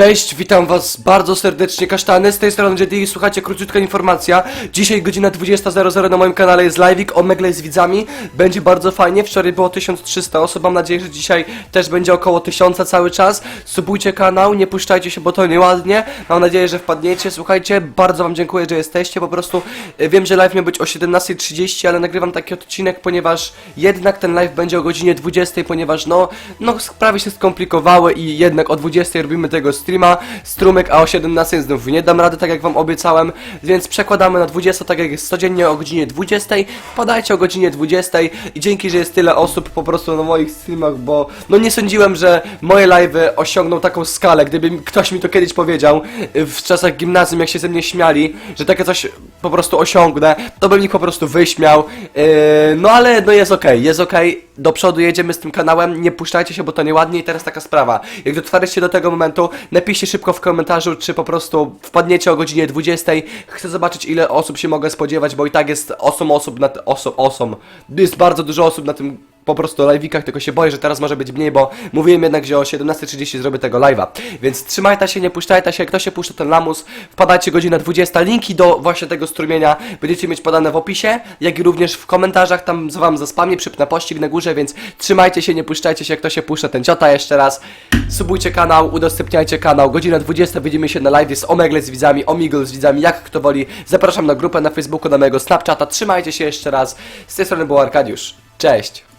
Cześć, witam was bardzo serdecznie, kasztany, z tej strony JD, słuchajcie, króciutka informacja. Dzisiaj godzina 20.00 na moim kanale jest live'ik, Omegle z widzami, będzie bardzo fajnie, wczoraj było 1300 osób, mam nadzieję, że dzisiaj też będzie około 1000 cały czas. Subujcie kanał, nie puszczajcie się, bo to nieładnie, mam nadzieję, że wpadniecie, słuchajcie, bardzo wam dziękuję, że jesteście, po prostu e, wiem, że live miał być o 17.30, ale nagrywam taki odcinek, ponieważ jednak ten live będzie o godzinie 20, ponieważ no, no sprawy się skomplikowały i jednak o 20 robimy tego streama, strumyk, a o 17 znów nie dam rady, tak jak wam obiecałem, więc przekładamy na 20, tak jak jest codziennie o godzinie 20, wpadajcie o godzinie 20 i dzięki, że jest tyle osób po prostu na moich streamach, bo no nie sądziłem, że moje live'y osiągną taką skalę, gdyby ktoś mi to kiedyś powiedział, y, w czasach gimnazjum, jak się ze mnie śmiali, że takie coś po prostu osiągnę, to bym ich po prostu wyśmiał, yy, no ale no jest okej, jest okej, do przodu jedziemy z tym kanałem, nie puszczajcie się, bo to nieładnie i teraz taka sprawa, jak dotrwaliście do tego momentu, napiszcie szybko w komentarzu, czy po prostu wpadniecie o godzinie 20, chcę zobaczyć ile osób się mogę spodziewać, bo i tak jest 8 osób na, osom, jest bardzo dużo osób na tym po prostu live'ikach, tylko się boję, że teraz może być mniej, bo mówiłem jednak, że o 17.30 zrobię tego live'a. Więc trzymajcie się, nie puszczajcie się, kto się puszcza ten lamus, wpadajcie godzina 20, linki do właśnie tego strumienia będziecie mieć podane w opisie, jak i również w komentarzach, tam wam zaspamię, przypnę pościg na górze, więc trzymajcie się, nie puszczajcie się, kto się puszcza, ten ciota jeszcze raz. Subujcie kanał, udostępniajcie kanał, godzina 20, widzimy się na live z Omegle z widzami, Omegle z widzami, jak kto woli. Zapraszam na grupę na Facebooku, na mojego Snapchata, trzymajcie się jeszcze raz. Z tej strony był Arkadiusz. Cześć!